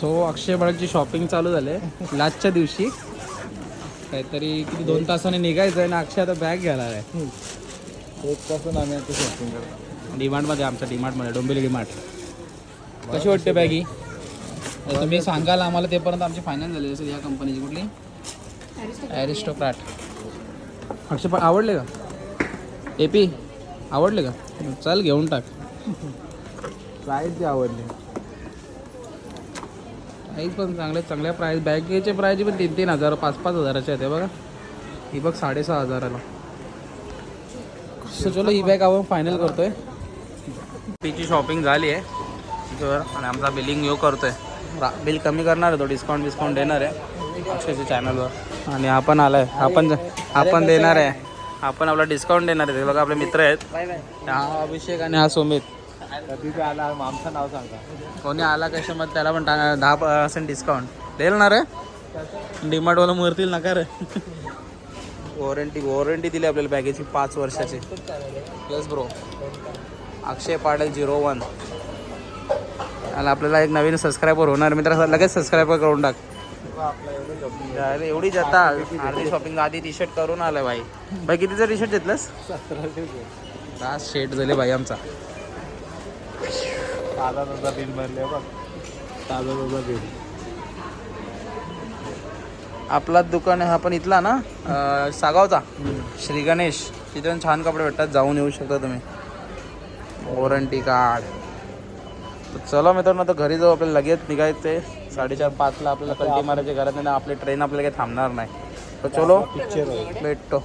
So अक्षय बाळाची shopping चालू झाले लास्टच्या दिवशी. काहीतरी किती दोन तासाने निघायचं आहे ना अक्षय आता बॅग घ्यायला आहे. एक पासून आम्ही आता शॉपिंग करतो डिमार्टमध्ये आमच्या डिमार्टमध्ये डोंबिवली डिमार्ट. कशी वाटते बॅग ही तुम्ही सांगाल आम्हाला तेपर्यंत आमची फायनल झाली. असेल या कंपनीची कुठली? ॲरिस्टोक्रॅट अक्षय पण आवडले का? ए पी आवडले का? चल घेऊन टाक. प्राईस जी आवडली? प्राईज पण चांगले चांगल्या प्राईज बॅगेचे प्राईज पण तीन तीन हजार पाच पाच हजाराचे आहेत बघा. ही बघ साडेसहा हजाराला. सो चलो ही बॅग आपण फायनल करतोय. तिची शॉपिंग झाली आहे. आणि आमचा बिलिंग यो करतोय. बिल कमी करणार आहे तो डिस्काउंट बिस्काउंट देणार आहे. अक्षयच्या चॅनलवर आणि आपण आलाय. आपण आपण देणार आहे. आपण आपला डिस्काउंट देणार आहे. ते बघा आपले मित्र आहेत. हा अभिषेक आणि हा सुमित. कधी आला आमचं नाव सांगा. कोणी आला कशामध्ये त्याला पण दहा पर्सेंट डिस्काउंट देईल ना रे? डिमार्टवाला मरतील नका रे? वॉरंटी वॉरंटी दिली आपल्याला बॅगेची पाच वर्षाची. Yes bro Akshay Patil zero one. आणि आपल्याला एक नवीन सबस्क्रायबर होणार. मित्र लगेच सबस्क्रायबर करून टाक. अरे एवढी जाता. अर्धी शॉपिंग आधी टी शर्ट करून आलाय भाई. भाई कितीचं टी शर्ट घेतलंस? सतराशे शेट झाले भाई आमचा. ताजा ताजा बिल भरले बघ. ताजा ताजा बिल. आपला दुकान आहे हा पण इथला ना? अं, सागावचा. श्री गणेश. तिथे पण छान कपडे भेटतात जाऊन येऊ शकता तुम्ही. Warranty card. तर चला मित्रांनो आता घरी जाऊ आपल्याला लगेच निघायचे साडेचार पाचला आपल्याला कल्टी मारायची घरात नाही ना आपली ट्रेन आपल्याला काही थांबणार नाही. तर चलो पिक्चर भेटतो.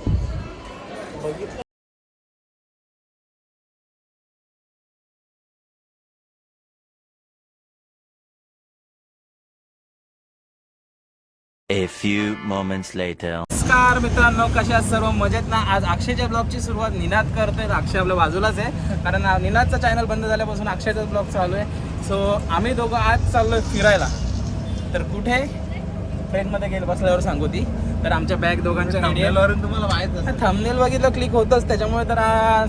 A few moments later. नमस्कार मित्रांनो कशा सर्व? मजेत ना? आज अक्षयच्या ब्लॉगची सुरुवात निनाद करतोय. अक्षय आपल्या बाजूलाच आहे. कारण निनादचा चॅनल बंद झाल्यापासून अक्षयचा ब्लॉग चालू आहे. सो आम्ही दोघं आज चाललोय फिरायला. तर कुठे? ट्रेनमध्ये गेलं बसल्यावर सांगू ती. तर आमच्या बॅग दोघांच्या वरून तुम्हाला माहीत थंबनेल बघितलं क्लिक होतच. त्याच्यामुळे तर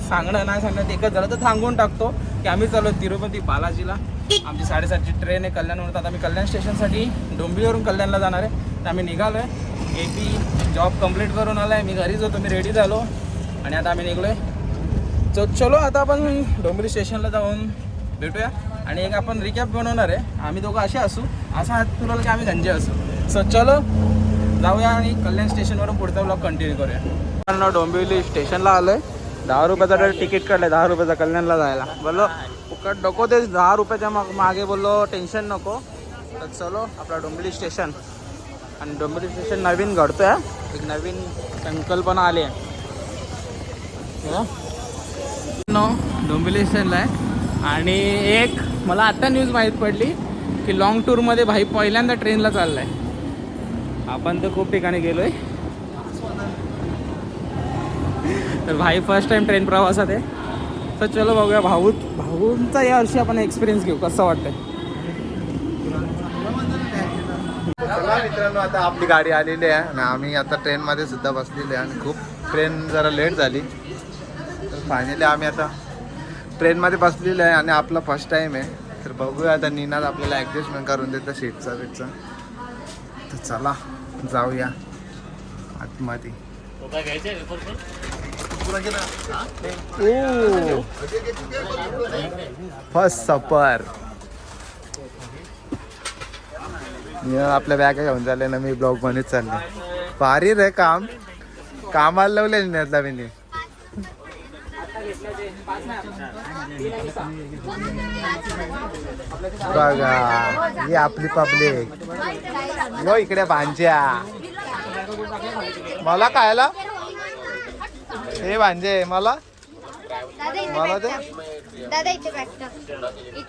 सांगणं नाही सांगणं एकच झालं. तर सांगून टाकतो. की आम्ही चाललो तिरुपती बालाजीला. आमची साडेसातची ट्रेन आहे कल्याणवरून. आता आम्ही कल्याण स्टेशनसाठी डोंबिवलीवरून कल्याणला जाणार आहे. तर आम्ही निघालो आहे ए पी जॉब कंप्लीट करून आला आहे मी घरीच होतो. मी रेडी झालो. आणि आता आम्ही निघलो आहे चो चलो आता आपण डोंबिवली स्टेशनला जाऊन भेटूया. आणि एक आपण रिकॅप बनवणार आहे. आम्ही दोघं असे असू. असा हात तुला की आम्ही गंजे असू. सो चलो जाऊया आणि कल्याण स्टेशनवरून पुढचा ब्लॉग कंटिन्यू करूया. ना डोंबिवली स्टेशनला आलोय. दहा रुपयाचा तर तिकीट काढलं दहा रुपयाचा कल्याणला जायला. बोललो फुकट नको तेच दहा रुपयाच्या मागे बोललो. टेन्शन नको. तर चलो आपला डोंबिवली स्टेशन. आणि डोंबिवली स्टेशन नवीन घडतोय आहे एक नवीन संकल्पना आली आहे. नो डोंबिवली स्टेशनला आहे. आणि एक मला आता न्यूज माहीत पडली की लॉंग टूरमध्ये भाई पहिल्यांदा ट्रेनला चाललाय. आपण तर खूप ठिकाणी गेलोय. तर भाई फर्स्ट टाइम ट्रेन प्रवासात आहे. तर चलो बघूया भाऊ भाऊंचा या वर्षी आपण एक्सपिरियन्स घेऊ. कसं वाटतंय? चला मित्रांनो आता आपली गाडी आलेली आहे आणि आम्ही आता ट्रेनमध्ये सुद्धा बसलेले आहे आणि खूप ट्रेन जरा लेट झाली. तर फायनली आम्ही आता ट्रेनमध्ये बसलेलो आहे आणि आपला फर्स्ट टाईम आहे. तर बघूया आता निनाद आपल्याला ॲडजस्टमेंट करून देतं सीटचा बीटचा. तर चला जाऊया आतमध्ये. फर्स्ट सफर मी आपल्या बॅग घेऊन चालले ना मी ब्लॉग बनत चालले भारी रे काम. कामाला लावले नेतला मी. बघा ही आपली पब्लिक हो इकडे भांज्या. मला खायला? हे भांजे मला? मला ते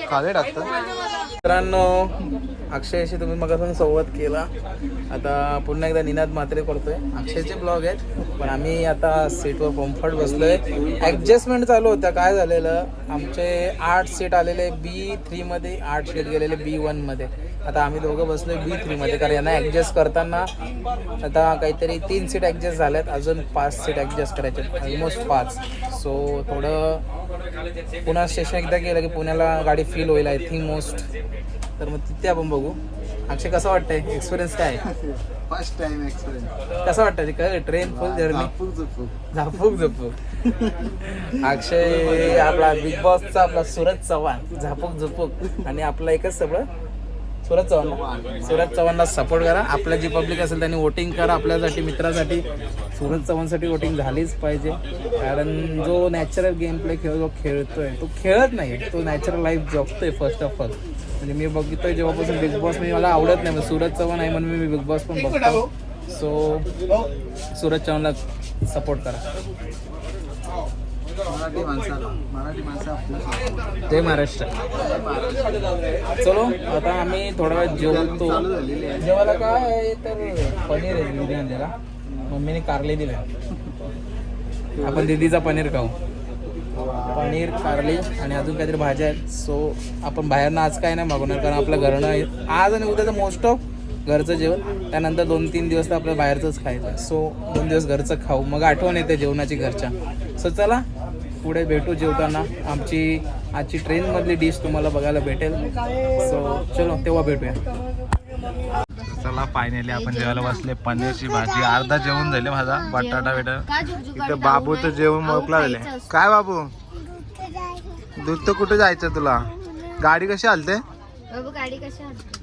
खाले मित्रांनो अक्षयशी तुम्ही मग संवाद केला. आता पुन्हा एकदा निनाद मात्रे करतोय अक्षयचे ब्लॉग आहेत पण आम्ही आता सीटवर कम्फर्ट बसलोय. ॲडजस्टमेंट चालू होत्या. काय झालेलं? आमचे आठ सीट आलेले बी थ्रीमध्ये आठ सीट गेलेले बी वनमध्ये आता आम्ही दोघं बसलोय बी थ्रीमध्ये कारण यांना ॲडजस्ट करताना आता काहीतरी तीन सीट ॲडजस्ट झाल्यात. अजून पाच सीट ॲडजस्ट करायचे ऑलमोस्ट पाच. सो थोडं पुन्हा स्टेशन एकदा गेलं की पुण्याला गाडी फील होईल आय थिंक मोस्ट तर मग तिथे आपण बघू. अक्षय कसं वाटतंय? एक्सपिरियन्स काय? फर्स्ट टाइम एक्सपिरियन्स कसं वाटतं काय ट्रेन फुल जर्नी झापूक झुपूक अक्षय आपला बिग बॉसचा आपला सूरज चव्हाण. झापूक झुपूक आणि आपला एकच सगळं सूरज चव्हाण? सूरज चव्हाणला सपोर्ट करा. आपल्या जी पब्लिक असेल त्यांनी वोटिंग करा आपल्यासाठी मित्रासाठी. सूरज चव्हाणसाठी वोटिंग झालीच पाहिजे. कारण जो नॅचरल गेम प्ले खेळ जो खेळतोय तो खेळत नाही. तो नॅचरल लाईफ जगतोय फर्स्ट ऑफ ऑल म्हणजे मी बघतोय जेव्हापासून बिग बॉस मी मला आवडत नाही मग सूरज चव्हाण आहे म्हणून मी बिग बॉस पण बघतो. सो सूरज चव्हाणला सपोर्ट करा. मराठी माणसाला मराठी माणसं आपल्या जय महाराष्ट्र. चलो आता आम्ही थोडा वेळ जेवतो. जेवायला काय तर पनीर आहे दिदी आणलेला मम्मीने कारले दिले. आपण दिदीचा पनीर खाऊ. पनीर कारली आणि अजून काहीतरी भाज्या आहेत. सो आपण बाहेरनं आज काय नाही मागवणार कारण आपलं घरनं. आज आणि उद्याचं मोस्ट ऑफ घरचं जेवण. त्यानंतर दोन तीन दिवस तर आपलं बाहेरचंच खायचं सो दोन दिवस घरचं खाऊ. मग आठवण येते जेवणाची घरच्या. सो चला पुढे भेटू जेवताना. आमची आजची ट्रेनमधली डिश तुम्हाला बघायला भेटेल. सो चलो तेव्हा भेटूया. चला फायनली आपण जेवायला बसले. पनीरची भाजी. अर्धा जेवण झाले माझा. बटाटा बिटा इथे बाबू तर जेवण मोकला झाले. काय बाबू? दूध तर कुठे जायचं तुला? गाडी कशी आलते बाबू गाडी कशी आणते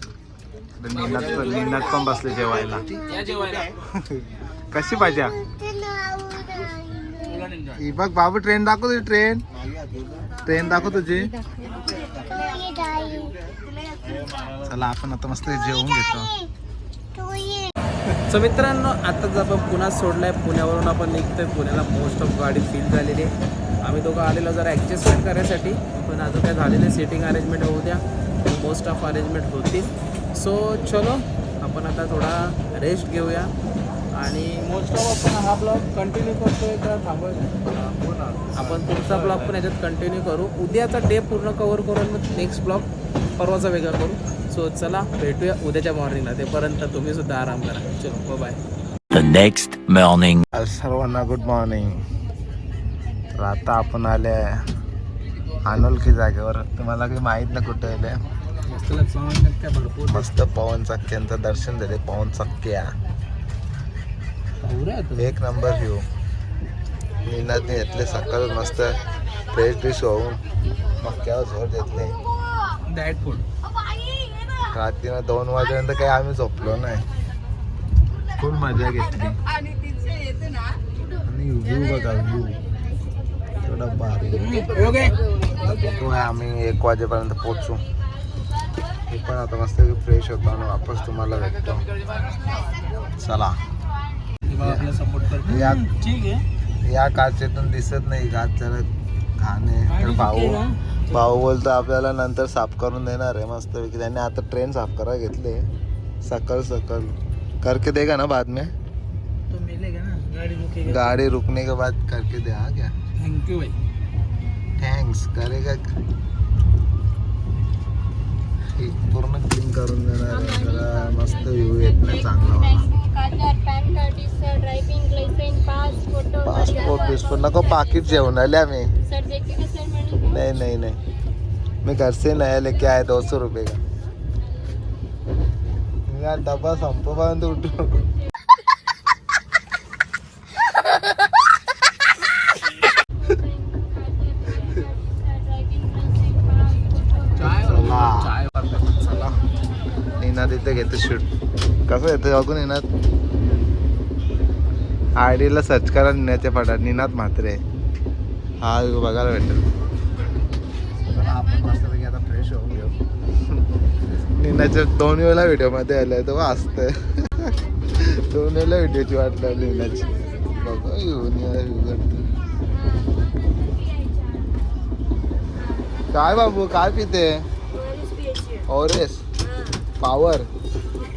निनात पण निनात पण बसले जेवायला. कशी पाहिजे ही बघ बाबू ट्रेन दाखव तुझी ट्रेन ट्रेन दाखव तुझी चला आपण आता मस्त जेवून घेतो. सो मित्रांनो आताच आपण पुन्हा सोडलाय पुण्यावरून आपण निघतोय. पुण्याला मोस्ट ऑफ गाडी फिल झालेली आहे. आम्ही दोघं आलेलो जरा ॲडजस्टमेंट करण्यासाठी पण अजून काय झालेले सेटिंग अरेंजमेंट होऊ द्या. मोस्ट ऑफ अरेंजमेंट होतील. सो चलो आपण आता थोडा रेस्ट घेऊया. आणि मोस्ट ऑफ आपण हा ब्लॉग कंटिन्यू करतोय का थांबवायचा आपण पुढचा ब्लॉग पण याच्यात कंटिन्यू करू. उद्याचा डे पूर्ण कवर करून मग नेक्स्ट ब्लॉग परवाचा वेगळा करू. सो चला भेटूया उद्याच्या मॉर्निंगला तेपर्यंत तुम्ही सुद्धा आराम करा. चलो बाय next morning. सर्वांना गुड मॉर्निंग तर आता आपण आले अनोळखी जागेवर. तुम्हाला काही माहीत नाही कुठे आले. मस्त पवन चक्क्यांचं दर्शन झाले पवन चक्क्या एक नंबर व्ह्यू नीनाने घेतले सकाळ मस्त फ्रेश डिश होऊन मक्क्यावर झोर घेतले. डायट फूड रात्रीनं दोन वाजेपर्यंत काही आम्ही झोपलो नाही. खूप मजा घेतली. आणि व्ह्यू बघा व्ह्यू. थोडा आहे आम्ही एक वाजेपर्यंत पोचू मी पण आता मस्त फ्रेश होतो आणि वापस तुम्हाला भेटतो. चला. आपला सपोर्ट करतो या ठीक आहे. या काचेतून दिसत नाही काच जरा घाण. आहे तर भाऊ भाऊ बोलतो आपल्याला नंतर साफ करून देणार आहे मस्त पैकी. त्यांनी आता ट्रेन साफ करा घेतले. सकाळ सकाळ. करके देगा ना बाद में? तो मिलेगा ना. गाड़ी रुकेगा गाड़ी रुकने के बाद करके दे हा क्या? थैंक यू भाई. थँक्स करेगा हे पूर्ण क्लीन करून देणार आहे. जरा मस्त व्ह्यू येत नाही चांगला मला pan card driving licence pass photo passport बिस्पोर्ट नको पाकिट जेवण आले आम्ही सर नहीं नहीं नहीं. मैं घर से नया लेके आया दो सौ रुपये का? यार डब्बा संपपर्यंत उठू चला. इथे घेते शूट. कसं येतं बघू निनाद आय डीला सर्च करा निनाच्या पाठात निनाद म्हात्रे. हा बघायला भेटेल. फ्रेश होऊन घेऊ निनाच्या दोन वेळेला व्हिडिओमध्ये आलाय तो असतंय दोन वेळेला व्हिडिओची वाट लावली निनाची बघा येऊन या येऊ करतो. काय बाबू काय पिते? ओरेस पावर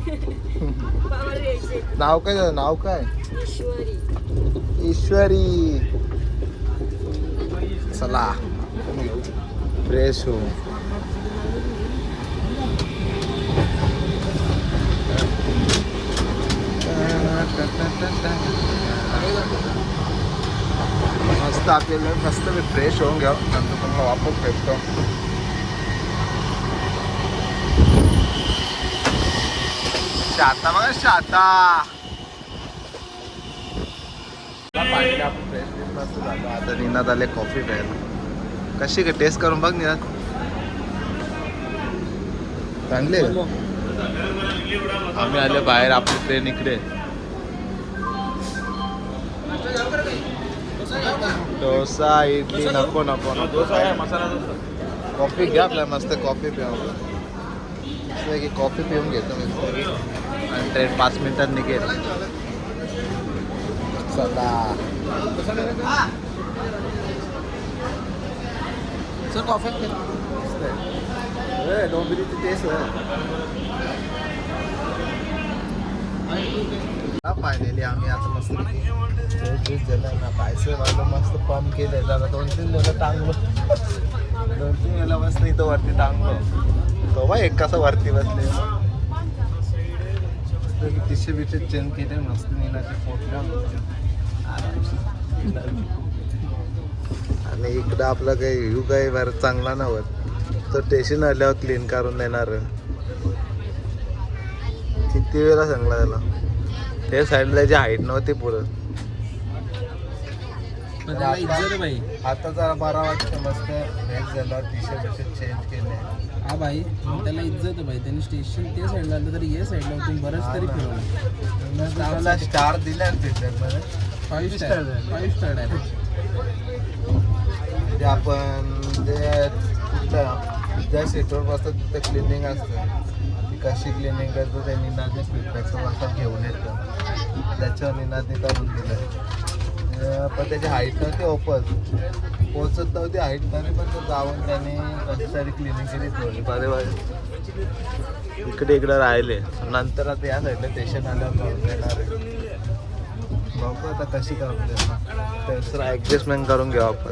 नाव काय झालं? नाव काय? ईश्वरी. चला. फ्रेश हो. मस्त आपल्याला मस्त मी फ्रेश होऊन घ्या. नंतर तुम्हाला वापस भेटतो. शाता बघा शाता. आता निनाद आले कॉफी प्यायला कशी का टेस्ट करून बघ निनाद चांगले? आम्ही आले बाहेर आपली ट्रेन इकडे डोसा. इडली नको नको नको कॉफी घ्या आपल्या मस्त कॉफी पिऊ की कॉफी पिऊन घेतो मी. आणि ट्रेन पाच मिनिटात निघेल. चला. सर कॉफी डोंबिरीची टेस्ट पाहिलेली आम्ही आता मस्त ज्यूस झालं ना. पायसे वाढलं मस्त पंप केले जरा दोन तीन वेळा टांगलो. दोन तीन वेळा मस्त इथं वरती टांगलो. तो बा एक कसं वरती बसले तिशे बिशे चेंज केले मस्त निनाचे फोटो आणि इकडं आपलं काही व्ह्यू काही बरं चांगला नव्हत. तो स्टेशन आल्यावर क्लीन करून देणार. किती वेळा सांगला त्याला? ते साईडला त्याची हाईट नव्हती पुरं. आता जरा बारा वाजता मस्त फ्रेश झाला टी शर्ट चेंज केले. हा भाई त्याला इज्जत भाई. त्यांनी स्टेशन ते साईडला आलं तरी ये साईडला तुम्ही बरंच तरी फिरवलं. स्टार दिले फाईव्ह स्टार फाईव्ह स्टार आहे. ते आपण जे कुठलं ज्या सीटवर बसतात तिथं क्लिनिंग असतं. ती कशी क्लिनिंग करतो ते निनादने फीडबॅकचं वाजता घेऊन येतं. त्याच्यावर निनादने करून दिलं पण त्याची हाईट नव्हती ओपत पोचत नव्हती हाईट तरी पण तो जाऊन त्याने कशी तरी क्लिनिंग केली थोडी. बरे बरे इकडे इकडे राहिले. नंतर आता या साईडला स्टेशन आल्यावर आहे. बघू आता कशी करून त्याचं ॲडजस्टमेंट करून घेऊ आपण.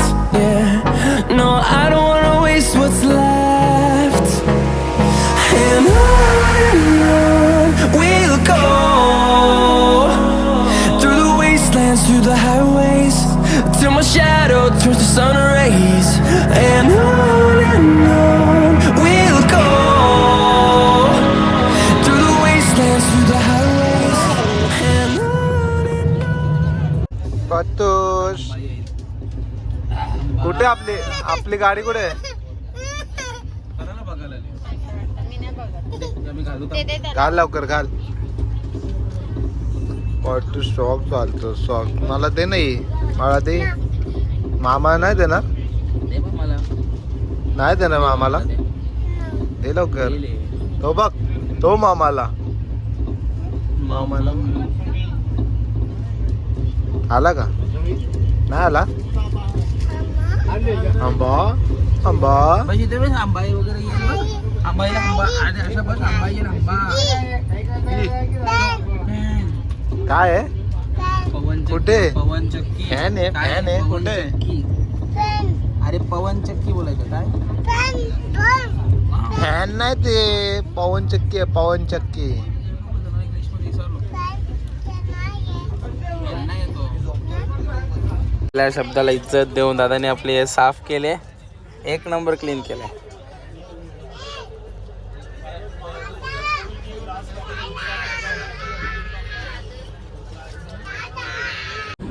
आपली गाडी कुठे? आहे? घाल लवकर घाल. टू शॉक चालतो शॉक मला ते नाही. मला ते मामा नाही देणार? नाही देणार मामाला? दे. लवकर. तो बघ तो मामाला मामाला. आला का? नाही आला? आंबा आंबा. इथे बस आंबाई वगैरे येईल बघ. आंबा येईल. आंबा आणि असं बस आंबा येईल आंबा. हम्म. काय आहे? पवन कुठे? पवन चक्की. फॅन आहे, फॅन आहे, कुठे? अरे पवन चक्की बोलायचं काय? फॅन नाही ते पवन चक्की आहे पवन चक्की इंग्लिशमध्ये विसरलो. फॅन नाही येतो. आपल्या शब्दाला इज्जत देऊन दादाने आपले हे साफ केले. एक नंबर क्लीन केले.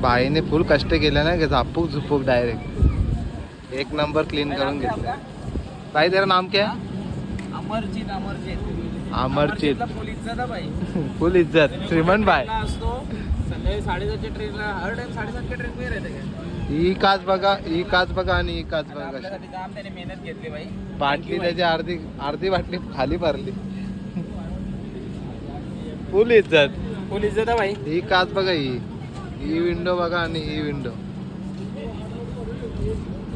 बाईने फुल कष्ट केले ना की? झापूक झुपूक डायरेक्ट एक नंबर क्लीन करून घेतलं. बाई तेरा नाम क्या? अमरजीत अमरजीत. अमरजीत. फुल इज्जत आहे बाई. फुल इज्जत. श्रीमंत बाय असतो. संध्याकाळी साडेसातच्या ट्रेनला हर टाइम साडेसातच्या ट्रेन मध्ये राहते का? ही काच बघा ही काच बघा आणि ही काच बघा कशी. आपल्यासाठी काम त्याने मेहनत घेतली बाई. बाटली त्याची अर्धी अर्धी बाटली खाली भरली. फुल इज्जत. फुल इज्जत बाई. ही काच बघा ही. ही विंडो बघा आणि ही विंडो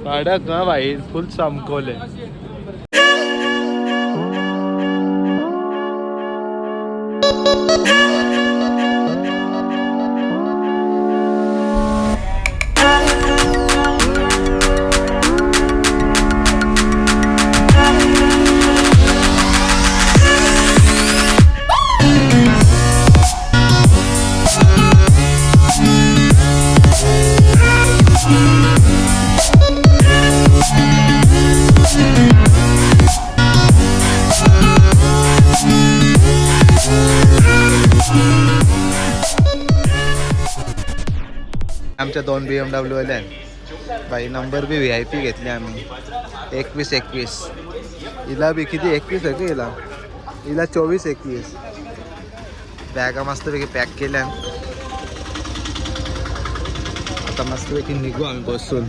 कडक ना भाई फुल चमकवले. आमच्या दोन बी एम डब्ल्यू आल्या बाई number B V I P घेतली आम्ही. एकवीस एकवीस. हिला बी किती? एकवीस आहे का हिला? हिला चोवीस एकवीस. बॅगा मस्तपैकी पॅक केल्या. आता मस्तपैकी निघू आम्ही बसून.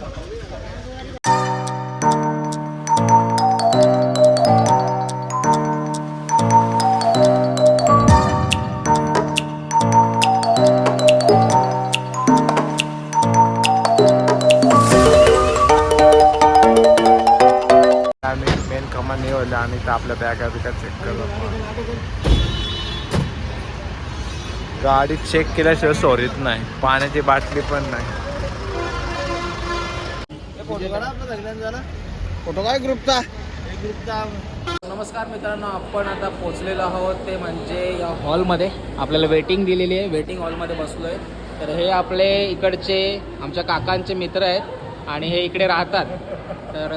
मेन कमान नाही होईल आणि तर आपल्या बॅगा बिगा चेक करतो गाडी चेक केल्याशिवाय सोरीत नाही. पाण्याची बाटली पण नाही. फोटो काय ग्रुपचा. नमस्कार मित्रांनो आपण आता पोचलेलो आहोत ते म्हणजे या हॉलमध्ये. आपल्याला वेटिंग दिलेली आहे. वेटिंग हॉलमध्ये बसलो आहे तर हे आपले इकडचे आमच्या काकांचे मित्र आहेत आणि हे इकडे राहतात. तर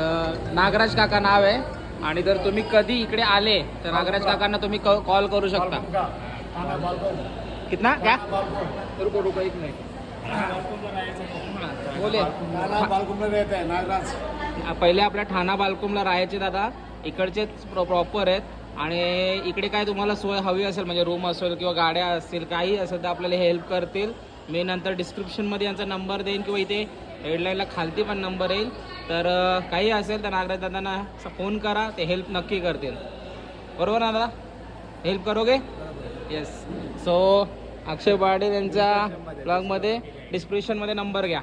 नागराज काका नाव आहे. आणि जर तुम्ही कधी इकडे आले तर नागराज काकांना तुम्ही कॉल करू शकता. कितना? क्या? रुको रुको एक मिनिट. बोले. पहिले आपल्या ठाणा बालकुमला राहायचे दादा. इकडचेच प्रॉपर आहेत. आणि इकडे काय तुम्हाला सोय हवी असेल म्हणजे रूम असेल किंवा गाड्या असतील काही असेल तर आपल्याला हेल्प करतील. मी नंतर डिस्क्रिप्शनमध्ये यांचा नंबर देईन किंवा इथे हेडलाईनला खालती पण नंबर येईल. तर काही असेल तर नागराज दादांना फोन करा ते हेल्प नक्की करतील. बरोबर ना दादा? हेल्प करोगे? येस सो अक्षय पाटील यांच्या ब्लॉगमध्ये डिस्क्रिप्शनमध्ये नंबर घ्या.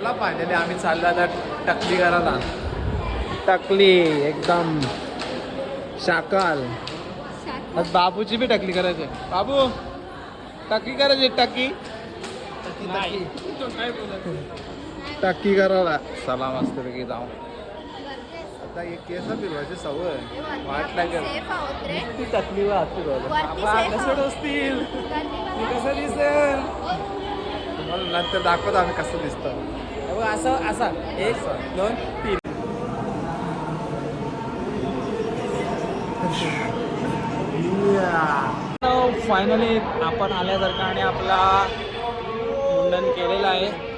मला फायनली आम्ही चाललो आता टकली करायला टकली एकदम. शाकाल. बाबूची बी टकली करायची आहे. बाबू टक्की करायची टक्की टक्की करायला. चला मस्त पैकी जाऊ आता एक केस फिरवायची सवय. वाट लागेल ती टकली वाहतूक कसं डोसतील कसं दिसेल? तुम्हाला नंतर दाखवत आम्ही कसं दिसतं. असं असा. एक दोन तीन. फायनली आपण आल्यासारखं आणि आपला मुंडन केलेलं आहे.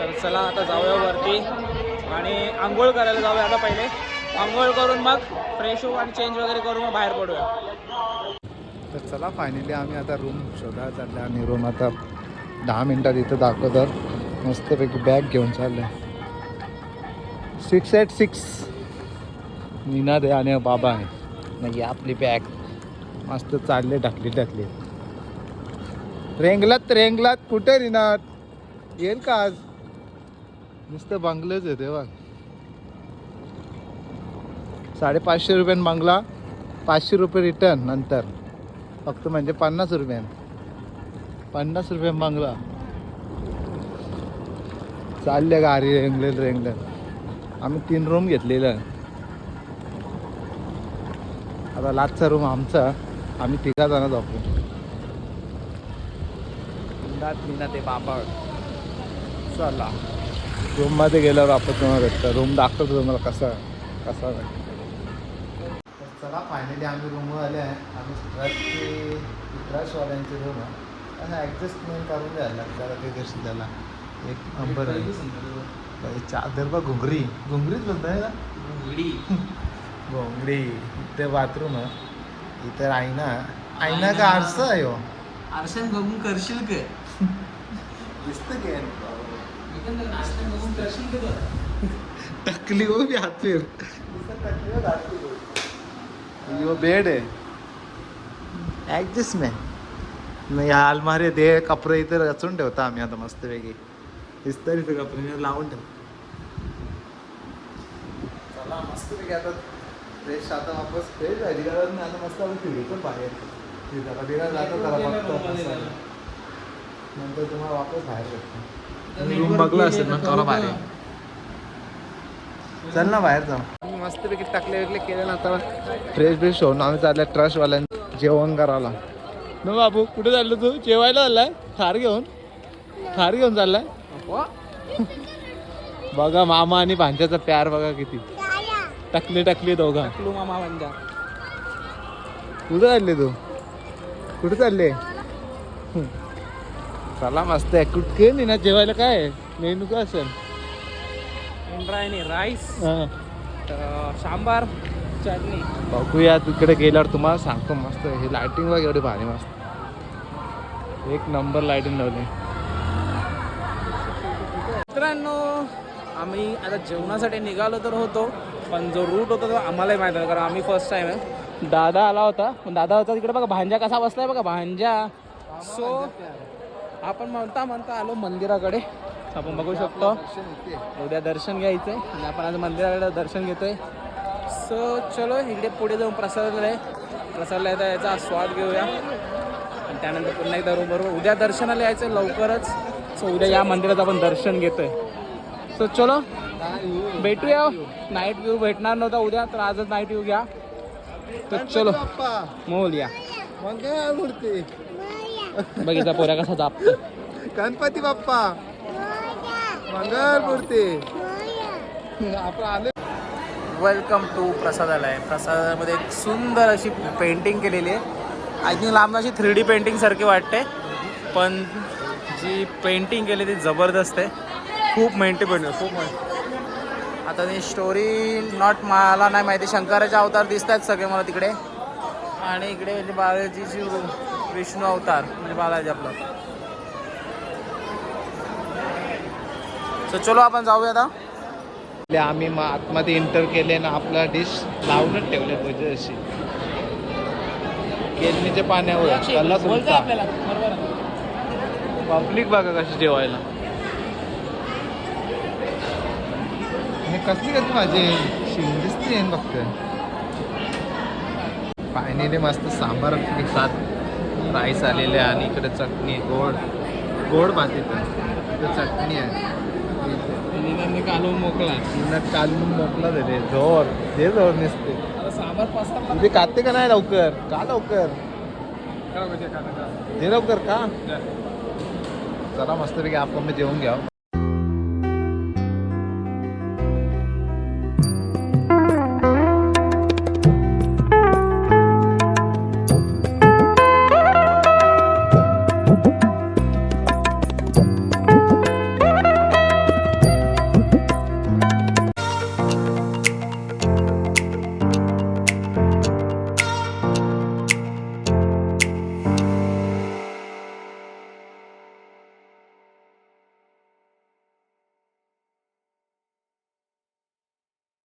तर चला आता जाऊया वरती आणि आंघोळ करायला जाऊया आता पहिले. आंघोळ करून मग फ्रेश होऊ आणि चेंज वगैरे करून मग बाहेर पडूया. तर चला फायनली आम्ही आता रूम शोधायला चालले आणि रूम आता दहा मिनटात इथं दाखवतात मस्तपैकी बॅग घेऊन चालले सिक्स एट सिक्स निनाद आहे आणि बाबा आहे. नाही आपली बॅग मस्त चालले टाकली टाकली रेंगलात रेंगलात. कुठे निनाद येईल का आज? नुसतं बंगलेच आहे तेव्हा साडेपाचशे रुपयान बंगला पाचशे रुपये रिटर्न नंतर. फक्त म्हणजे पन्नास रुपयान. पन्नास रुपयान बंगला. चालले गाडी रेंगले रेंगले आम्ही तीन रूम घेतलेलं. आता लास्टचा रूम आमचा. आम्ही तिघा जण जातो. ते बाबा चला. रूममध्ये गेल्यावर आपण तुम्हाला भेटतं. रूम दाखवतो तुम्हाला कसा कसा चला फायनली आम्ही रूमवर आले आहे. आम्ही ट्रस्टचे ट्रस्टवाल्यांचे रूम आहे. असं ॲडजस्टमेंट करून द्यायला लागतं जरा ते कशी त्याला एक नंबर आहे. चादर बा घुंगरी. घुंगरीच बोलताय ना? घोंगडी इथे बाथरूम आहे. इथे आईना. आईना का आरसा आहे हो? आरशन बघून करशील का दिसतं की आरशन बघून करशील का टकली हो भी हाथ फिर यो बेड है ॲडजस्टमेंट नाही ह्या अलमारी दे कपडे इथे रचून ठेवता आम्ही आता मस्तपैकी दिसतं इथे कपडे लावून ठेव चला मस्तपैकी आता फ्रेश आता वापस फ्रेश आहे कारण आता मस्त आपण फिरतो बाहेर जरा बिरा जातो जरा बघतो नंतर तुम्हाला वापस बाहेर भेटतो रूम बघला असेल ना थोडा बाहेर चल ना बाहेर जाऊ. मस्तपैकी टाकले वगैरे केले ना आता. फ्रेश ब्रेश होऊन आम्ही चालल्या ट्रस्टवाल्यां जेवण करायला. न बाबू कुठे चाललो तू? जेवायला चाललाय? थार घेऊन. थार घेऊन चाललाय? बघा मामा आणि भांच्याचा प्यार बघा किती. टकले टकले दोघा. टकलू मामा म्हणजे कुठे चालले तू? कुठे चालले? चला मस्त आहे. कुठे नाही ना जेवायला काय? मेनू काय असेल? इंद्रायणी राईस. हा. सांबार चटणी. बघूया तिकडे गेल्यावर तुम्हाला सांगतो मस्त हे लाइटिंग बघ एवढी भारी मस्त. एक नंबर लाइटिंग लावली. मित्रांनो आम्ही आता जेवणासाठी निघालो तर होतो पण जो रूट होता तो आम्हालाही माहीत कारण आम्ही फर्स्ट टाइम आहे. दादा आला होता. पण दादा होता तिकडे बघा भांजा कसा बसलाय बघा भांजा. सो आपण म्हणता म्हणता आलो मंदिराकडे. आपण बघू शकतो. उद्या दर्शन घ्यायचंय. आणि आपण आज मंदिराकडे दर्शन घेतोय. सो चलो इकडे पुढे जाऊन प्रसादाला आहे. प्रसादाला येता याचा स्वाद घेऊया. आणि त्यानंतर पुन्हा एकदा बरोबर उद्या दर्शनाला यायचं लवकरच. सो उद्या या मंदिरात आपण दर्शन घेतोय. सो चलो भेटूया नाईट व्ह्यू भेटणार नव्हता उद्या तर आजच नाईट व्ह्यू घ्या. तर चलो मोल या. मूर्ती? बघितला पोऱ्या कसा जापतो गणपती बाप्पा. मंगल मूर्ती. आपण आले. Welcome to प्रसादालय. प्रसादामध्ये एक सुंदर अशी पेंटिंग केलेली आहे. आय थिंक लांब अशी थ्री डी पेंटिंग सारखी वाटते. पण जी पेंटिंग केली ती जबरदस्त आहे. खूप मेंटी पण खूप मेंटी आता ती स्टोरी नॉट मला नाही माहिती. शंकराचे अवतार दिसत आहेत सगळे मला तिकडे. आणि इकडे म्हणजे बालाजीची विष्णू अवतार म्हणजे बालाजी आपला. सो चलो आपण जाऊया आता आम्ही मग आतमध्ये एंटर केले ना आपला डिश लावूनच ठेवले पाहिजे अशी. केळणीच्या पाण्यावर आपल्याला. बरोबर पब्लिक बघा कशी जेवायला. हे कसली कसली भाजी शिंग दिसते फक्त. पाणीने मस्त सांबार सात राईस आलेले आहे आणि इकडे चटणी गोड गोड भाजी पण इकडे चटणी आहे. निघांनी कालवून मोकळा पुन्हा कालून मोकला दिले जोर. ते जोर नसते. सांबार पास्ता तुझे खाते का नाही लवकर? का लवकर? ते लवकर का? चला मस्तपैकी आपण मी जेवून घ्या